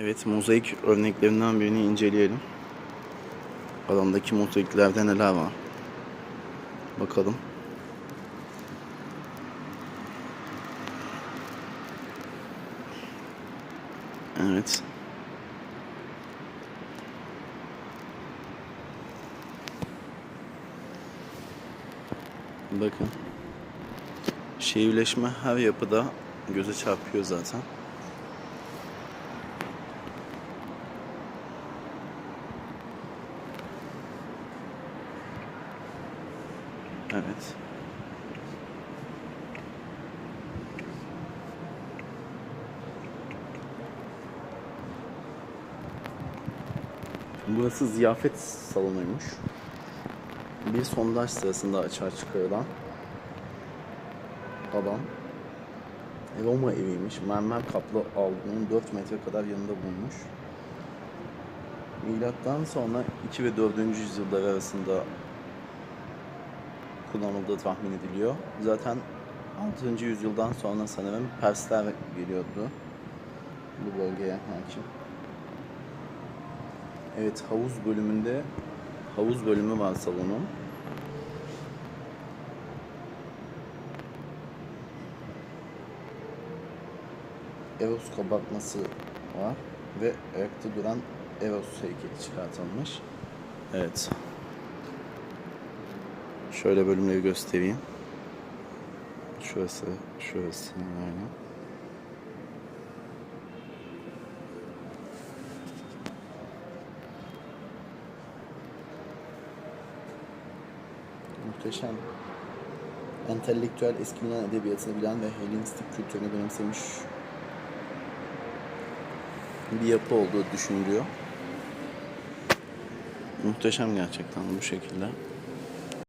Evet, mozaik örneklerinden birini inceleyelim. Alandaki mozaiklerde neler var? Bakalım. Evet. Bakın. Şehirleşme her yapıda göze çarpıyor zaten. Evet. Burası ziyafet salonuymuş. Bir sondaj sırasında açığa çıkarılan alan Roma eviymiş. Mermer kaplı avlunun 4 metre kadar yanında bulunmuş. Milattan sonra 2 ve 4. yüzyıllar arasında kullanıldığı tahmin ediliyor. Zaten 6. yüzyıldan sonra sanırım Persler geliyordu bu bölgeye hakim. Evet havuz bölümünde havuz bölümü var salonun. Eros kabartması var ve ayakta duran Eros heykeli çıkartılmış. Evet. Şöyle bölümleri göstereyim. Şurası, şurası yani. Muhteşem. Entelektüel eski Yunan edebiyatını bilen ve Helenistik kültürünü benimsemiş bir yapı olduğu düşünülüyor. Muhteşem gerçekten bu şekilde.